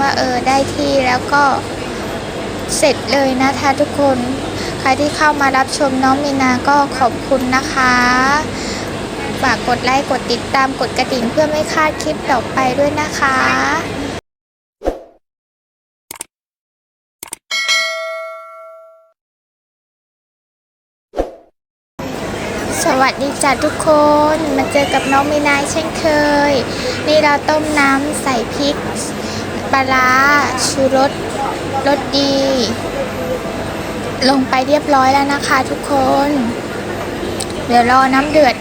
ว่าเออได้ที่แล้วก็เสร็จเลยนะคะทุกคน ใครที่เข้ามารับชมน้องมีนาก็ขอบคุณนะคะ ฝากกดไลค์กดติดตามกดกระดิ่งเพื่อไม่พลาดคลิปต่อไปด้วยนะคะสวัสดีจ้ะทุกคนมาเจอกับน้องมีนายเช่นเคย นี่เราต้มน้ำใส่พริก ปลาชูรสรสดี ลงไปเรียบร้อยแล้วนะคะทุกคน เดี๋ยวรอน้ำเดือด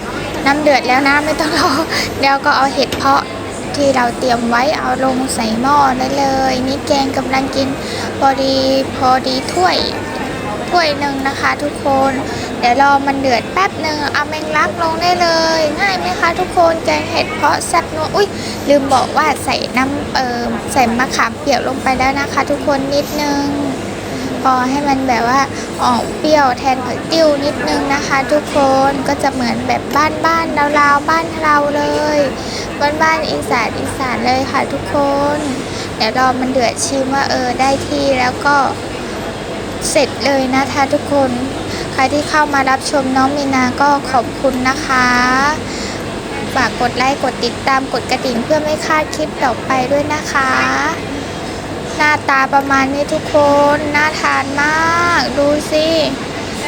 น้ำเดือดแล้วนะไม่ต้องรอ เดี๋ยวก็เอาเห็ดเพาะที่เราเตรียมไว้เอาลงใส่หม้อได้เลย นี่แกงกำลังกินพอดีพอดีถ้วยถ้วยหนึ่งนะคะทุกคน ดี๋ยวรอมันเดือดแป๊บหนึ่งเอาแมงลักลงได้เลย ง่ายไหมคะทุกคนแกงเห็ดเพาะแซ่บนัวอุ้ยลืมบอกว่าใส่น้ำเออใส่มะขามเปียกลงไปแล้วนะคะ ทุกคนนิดนึงพอให้มันแบบว่าออกเปรี้ยวแทนผักติ้วนิดนึงนะคะ ทุกคนก็จะเหมือนแบบบ้านบ้านๆลาวบ้านเราเลยบ้านบ้านๆอีสานอีสานเลยค่ะทุกคน เดี๋ยวรอมันเดือดชิมว่าเออได้ที่แล้วก็เสร็จเลยนะคะทุกคน ใครที่เข้ามารับชมน้องมีนาก็ขอบคุณนะคะ ฝากกดไลค์กดติดตามกดกระดิ่งเพื่อไม่พลาดคลิปต่อไปด้วยนะคะ หน้าตาประมาณนี้ทุกคนน่าทานมาก ดูสิ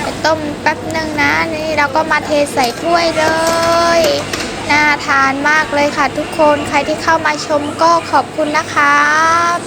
ไปต้มแป๊บนึงนะนี่เราก็มาเทใส่ถ้วยเลยน่าทานมากเลยค่ะทุกคนใครที่เข้ามาชมก็ขอบคุณนะคะบ๊ายบ